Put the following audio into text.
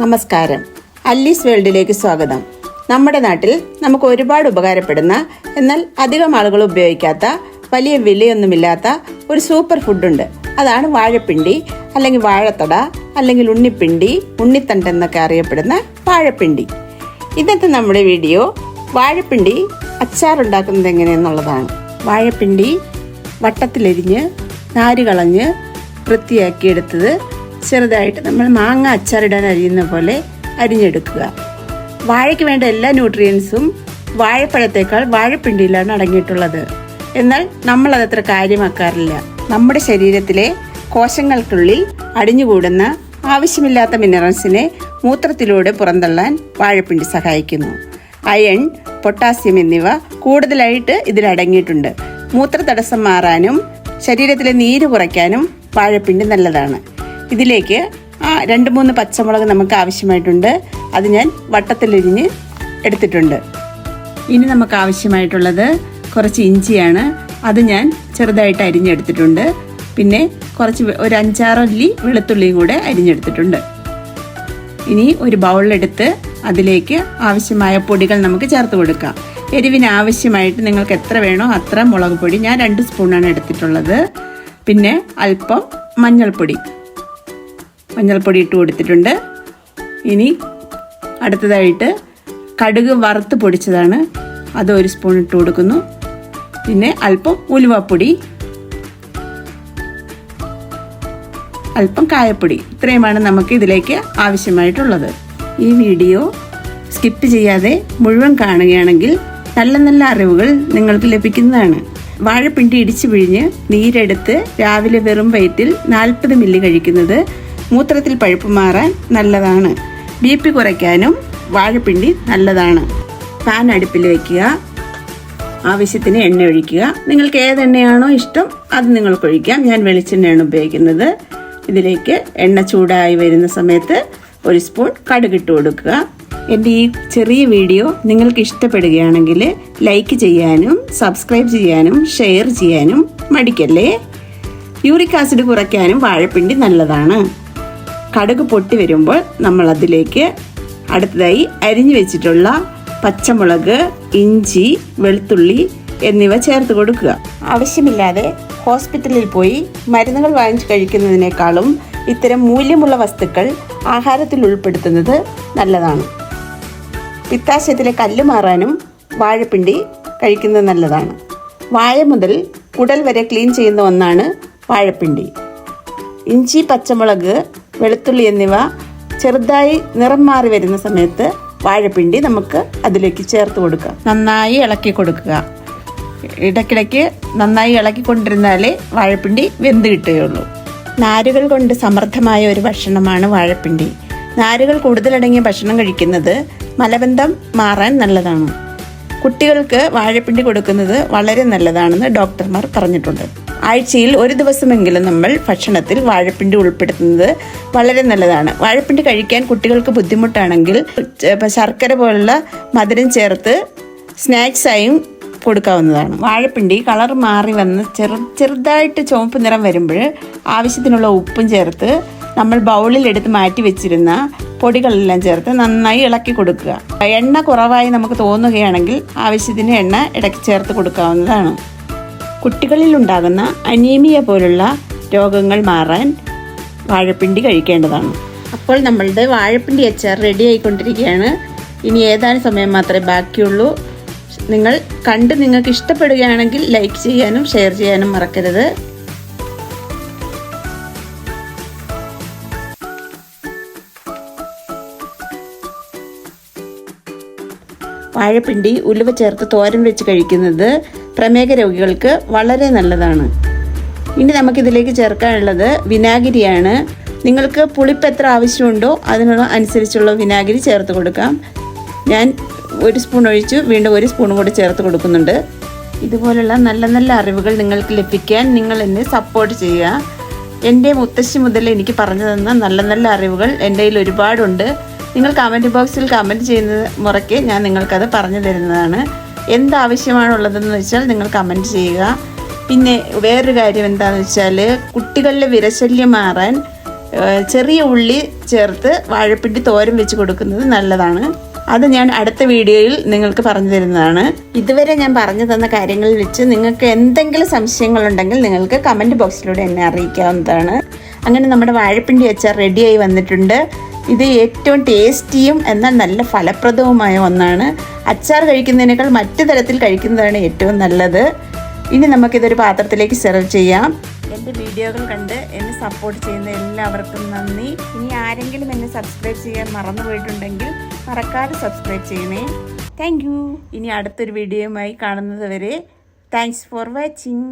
നമസ്കാരം. അല്ലീസ് വേൾഡിലേക്ക് സ്വാഗതം. നമ്മുടെ നാട്ടിൽ നമുക്ക് ഒരുപാട് ഉപകാരപ്പെടുന്ന എന്നാൽ അധികം ആളുകൾ ഉപയോഗിക്കാത്ത വലിയ വിലയൊന്നുമില്ലാത്ത ഒരു സൂപ്പർ ഫുഡുണ്ട് അതാണ് വാഴപ്പിണ്ടി അല്ലെങ്കിൽ വാഴത്തട അല്ലെങ്കിൽ ഉണ്ണിപ്പിണ്ടി ഉണ്ണിത്തണ്ട് എന്നൊക്കെ അറിയപ്പെടുന്ന വാഴപ്പിണ്ടി. ഇന്നത്തെ നമ്മുടെ വീഡിയോ വാഴപ്പിണ്ടി അച്ചാറുണ്ടാക്കുന്നത് എങ്ങനെയെന്നുള്ളതാണ്. വാഴപ്പിണ്ടി വട്ടത്തിലരിഞ്ഞ് നാര് കളഞ്ഞ് വൃത്തിയാക്കിയെടുത്തത് ചെറുതായിട്ട് നമ്മൾ മാങ്ങ അച്ചാറിടാൻ അരിയുന്ന പോലെ അരിഞ്ഞെടുക്കുക. വാഴയ്ക്ക് വേണ്ട എല്ലാ ന്യൂട്രിയൻസും വാഴപ്പഴത്തേക്കാൾ വാഴപ്പിണ്ടിയിലാണ് അടങ്ങിയിട്ടുള്ളത്. എന്നാൽ നമ്മൾ അതത്ര കാര്യമാക്കാറില്ല. നമ്മുടെ ശരീരത്തിലെ കോശങ്ങൾക്കുള്ളിൽ അടിഞ്ഞുകൂടുന്ന ആവശ്യമില്ലാത്ത മിനറൽസിനെ മൂത്രത്തിലൂടെ പുറന്തള്ളാൻ വാഴപ്പിണ്ടി സഹായിക്കുന്നു. അയൺ പൊട്ടാസ്യം എന്നിവ കൂടുതലായിട്ട് ഇതിലടങ്ങിയിട്ടുണ്ട് മൂത്ര തടസ്സം മാറാനും ശരീരത്തിലെ നീര് കുറയ്ക്കാനും വാഴപ്പിണ്ടി നല്ലതാണ്. ഇതിലേക്ക് ആ രണ്ട് മൂന്ന് പച്ചമുളക് നമുക്ക് ആവശ്യമായിട്ടുണ്ട്. അത് ഞാൻ വട്ടത്തിലിരിഞ്ഞ് എടുത്തിട്ടുണ്ട്. ഇനി നമുക്ക് ആവശ്യമായിട്ടുള്ളത് കുറച്ച് ഇഞ്ചിയാണ്. അത് ഞാൻ ചെറുതായിട്ട് അരിഞ്ഞെടുത്തിട്ടുണ്ട്. പിന്നെ കുറച്ച് ഒരു അഞ്ചാറല്ലി വെളുത്തുള്ളിയും കൂടെ അരിഞ്ഞെടുത്തിട്ടുണ്ട്. ഇനി ഒരു ബൗളിലെടുത്ത് അതിലേക്ക് ആവശ്യമായ പൊടികൾ നമുക്ക് ചേർത്ത് കൊടുക്കാം. എരിവിന് ആവശ്യമായിട്ട് നിങ്ങൾക്ക് എത്ര വേണോ അത്ര മുളക് പൊടി ഞാൻ രണ്ട് സ്പൂണാണ് എടുത്തിട്ടുള്ളത്. പിന്നെ അല്പം മഞ്ഞൾപ്പൊടി. മഞ്ഞൾപ്പൊടി ഇട്ട് കൊടുത്തിട്ടുണ്ട്. ഇനി അടുത്തതായിട്ട് കടുക് വറുത്ത് പൊടിച്ചതാണ്. അത് ഒരു സ്പൂൺ ഇട്ട് കൊടുക്കുന്നു. പിന്നെ അല്പം ഉലുവപ്പൊടി അല്പം കായപ്പൊടി. ഇത്രയുമാണ് നമുക്ക് ഇതിലേക്ക് ആവശ്യമായിട്ടുള്ളത്. ഈ വീഡിയോ സ്കിപ്പ് ചെയ്യാതെ മുഴുവൻ കാണുകയാണെങ്കിൽ നല്ല നല്ല അറിവുകൾ നിങ്ങൾക്ക് ലഭിക്കുന്നതാണ്. വാഴപ്പിണ്ടി ഇടിച്ചു പിഴിഞ്ഞ് നീരെടുത്ത് രാവിലെ വെറും വയറ്റിൽ നാൽപ്പത് മില്ലി കഴിക്കുന്നത് മൂത്രത്തിൽ പഴുപ്പ് മാറാൻ നല്ലതാണ്. ബി പി കുറയ്ക്കാനും വാഴപ്പിണ്ടി നല്ലതാണ്. പാൻ അടുപ്പിൽ വയ്ക്കുക ആവശ്യത്തിന് എണ്ണ ഒഴിക്കുക. നിങ്ങൾക്ക് ഏതെണ്ണയാണോ ഇഷ്ടം അത് നിങ്ങൾക്ക് ഒഴിക്കാം. ഞാൻ വെളിച്ചെണ്ണയാണ് ഉപയോഗിക്കുന്നത്. ഇതിലേക്ക് എണ്ണ ചൂടായി വരുന്ന സമയത്ത് ഒരു സ്പൂൺ കടുകിട്ട് കൊടുക്കുക. എന്റെ ഈ ചെറിയ വീഡിയോ നിങ്ങൾക്ക് ഇഷ്ടപ്പെടുകയാണെങ്കിൽ ലൈക്ക് ചെയ്യാനും സബ്സ്ക്രൈബ് ചെയ്യാനും ഷെയർ ചെയ്യാനും മടിക്കല്ലേ. യൂറിക് ആസിഡ് കുറയ്ക്കാനും വാഴപ്പിണ്ടി നല്ലതാണ്. കടുക് പൊട്ടി വരുമ്പോൾ നമ്മൾ അതിലേക്ക് അടുത്തതായി അരിഞ്ഞു വെച്ചിട്ടുള്ള പച്ചമുളക് ഇഞ്ചി വെളുത്തുള്ളി എന്നിവ ചേർത്ത് കൊടുക്കുക. ആവശ്യമില്ലാതെ ഹോസ്പിറ്റലിൽ പോയി മരുന്നുകൾ വാങ്ങിച്ചു കഴിക്കുന്നതിനേക്കാളും ഇത്തരം മൂല്യമുള്ള വസ്തുക്കൾ ആഹാരത്തിൽ ഉൾപ്പെടുത്തുന്നത് നല്ലതാണ്. പിത്താശയത്തിലെ കല്ല് മാറാനും വാഴപ്പിണ്ടി കഴിക്കുന്നത് നല്ലതാണ്. വാഴ മുതൽ കുടൽ വരെ ക്ലീൻ ചെയ്യുന്ന ഒന്നാണ് വാഴപ്പിണ്ടി. ഇഞ്ചി പച്ചമുളക് വെളുത്തുള്ളി എന്നിവ ചെറുതായി നിറം മാറി വരുന്ന സമയത്ത് വാഴപ്പിണ്ടി നമുക്ക് അതിലേക്ക് ചേർത്ത് കൊടുക്കുക നന്നായി ഇളക്കി കൊടുക്കുക. ഇടയ്ക്കിടയ്ക്ക് നന്നായി ഇളക്കി ഇളക്കിക്കൊണ്ടിരുന്നാലേ വാഴപ്പിണ്ടി വെന്ത് കിട്ടുകയുള്ളൂ. നാരുകൾ കൊണ്ട് സമൃദ്ധമായ ഒരു ഭക്ഷണമാണ് വാഴപ്പിണ്ടി. നാരുകൾ കൂടുതലടങ്ങിയ ഭക്ഷണം കഴിക്കുന്നത് മലബന്ധം മാറാൻ നല്ലതാണ്. കുട്ടികൾക്ക് വാഴപ്പിണ്ടി കൊടുക്കുന്നത് വളരെ നല്ലതാണെന്ന് ഡോക്ടർമാർ പറഞ്ഞിട്ടുണ്ട്. ആഴ്ചയിൽ ഒരു ദിവസമെങ്കിലും നമ്മൾ ഭക്ഷണത്തിൽ വാഴപ്പിണ്ടി ഉൾപ്പെടുത്തുന്നത് വളരെ നല്ലതാണ്. വാഴപ്പിണ്ടി കഴിക്കാൻ കുട്ടികൾക്ക് ബുദ്ധിമുട്ടാണെങ്കിൽ ശർക്കര പോലുള്ള മധുരം ചേർത്ത് സ്നാക്സായും കൊടുക്കാവുന്നതാണ്. വാഴപ്പിണ്ടി കളർ മാറി വന്ന് ചെറു ചെറുതായിട്ട് ചുവപ്പ് നിറം വരുമ്പോൾ ആവശ്യത്തിനുള്ള ഉപ്പും ചേർത്ത് നമ്മൾ ബൗളിൽ എടുത്ത് മാറ്റി വെച്ചിരുന്ന പൊടികളെല്ലാം ചേർത്ത് നന്നായി ഇളക്കി കൊടുക്കുക. എണ്ണ കുറവായി നമുക്ക് തോന്നുകയാണെങ്കിൽ ആവശ്യത്തിന് എണ്ണ ഇടയ്ക്ക് ചേർത്ത് കൊടുക്കാവുന്നതാണ്. കുട്ടികളിൽ ഉണ്ടാകുന്ന അനീമിയ പോലുള്ള രോഗങ്ങൾ മാറാൻ വാഴപ്പിണ്ടി കഴിക്കേണ്ടതാണ്. അപ്പോൾ നമ്മളുടെ വാഴപ്പിണ്ടി അച്ചാർ റെഡി ആയിക്കൊണ്ടിരിക്കുകയാണ്. ഇനി ഏതാനും സമയം മാത്രമേ ബാക്കിയുള്ളൂ. നിങ്ങൾ കണ്ട് നിങ്ങൾക്ക് ഇഷ്ടപ്പെടുകയാണെങ്കിൽ ലൈക്ക് ചെയ്യാനും ഷെയർ ചെയ്യാനും മറക്കരുത്. വാഴപ്പിണ്ടി ഉലുവ ചേർത്ത് തോരൻ വെച്ച് കഴിക്കുന്നത് പ്രമേഹ രോഗികൾക്ക് വളരെ നല്ലതാണ്. ഇനി നമുക്കിതിലേക്ക് ചേർക്കാനുള്ളത് വിനാഗിരിയാണ്. നിങ്ങൾക്ക് പുളിപ്പ് എത്ര ആവശ്യമുണ്ടോ അതിനുള്ള അനുസരിച്ചുള്ള വിനാഗിരി ചേർത്ത് കൊടുക്കാം. ഞാൻ ഒരു സ്പൂൺ ഒഴിച്ചു വീണ്ടും ഒരു സ്പൂൺ കൂടി ചേർത്ത് കൊടുക്കുന്നുണ്ട്. ഇതുപോലുള്ള നല്ല നല്ല അറിവുകൾ നിങ്ങൾക്ക് ലഭിക്കാൻ നിങ്ങൾ എന്നെ സപ്പോർട്ട് ചെയ്യുക. എന്റെ മുത്തശ്ശി മുതൽ എനിക്ക് പറഞ്ഞു തന്ന നല്ല നല്ല അറിവുകൾ എന്റെ കയ്യിൽ ഒരുപാടുണ്ട്. നിങ്ങൾ കമന്റ് ബോക്സിൽ കമന്റ് ചെയ്യുന്ന മുറയ്ക്ക് ഞാൻ നിങ്ങൾക്കത് പറഞ്ഞു തരുന്നതാണ്. എന്താവശ്യമാണുള്ളതെന്ന് വെച്ചാൽ നിങ്ങൾ കമന്റ് ചെയ്യുക. പിന്നെ വേറൊരു കാര്യം എന്താണെന്ന് വെച്ചാൽ കുട്ടികളിലെ വിരശല്യം മാറാൻ ചെറിയ ഉള്ളി ചേർത്ത് വാഴപ്പിണ്ടി തോരം വെച്ച് കൊടുക്കുന്നത് നല്ലതാണ്. അത് ഞാൻ അടുത്ത വീഡിയോയിൽ നിങ്ങൾക്ക് പറഞ്ഞു തരുന്നതാണ്. ഇതുവരെ ഞാൻ പറഞ്ഞു തന്ന കാര്യങ്ങളിൽ വെച്ച് നിങ്ങൾക്ക് എന്തെങ്കിലും സംശയങ്ങളുണ്ടെങ്കിൽ നിങ്ങൾക്ക് കമന്റ് ബോക്സിലൂടെ എന്നെ അറിയിക്കാവുന്നതാണ്. അങ്ങനെ നമ്മുടെ വാഴപ്പിണ്ടി അച്ചാർ റെഡിയായി വന്നിട്ടുണ്ട്. ഇത് ഏറ്റവും ടേസ്റ്റിയും എന്നാൽ നല്ല ഫലപ്രദവുമായ ഒന്നാണ്. അച്ചാർ കഴിക്കുന്നതിനേക്കാൾ മറ്റു തരത്തിൽ കഴിക്കുന്നതാണ് ഏറ്റവും നല്ലത്. ഇനി നമുക്കിതൊരു പാത്രത്തിലേക്ക് സെർവ് ചെയ്യാം. എന്റെ വീഡിയോകൾ കണ്ട് എന്നെ സപ്പോർട്ട് ചെയ്യുന്ന എല്ലാവർക്കും നന്ദി. ഇനി ആരെങ്കിലും എന്നെ സബ്സ്ക്രൈബ് ചെയ്യാൻ മറന്നു പോയിട്ടുണ്ടെങ്കിൽ മറക്കാതെ സബ്സ്ക്രൈബ് ചെയ്യണേ. താങ്ക് ഇനി അടുത്തൊരു വീഡിയോയുമായി കാണുന്നത് വരെ താങ്ക്സ് ഫോർ വാച്ചിങ്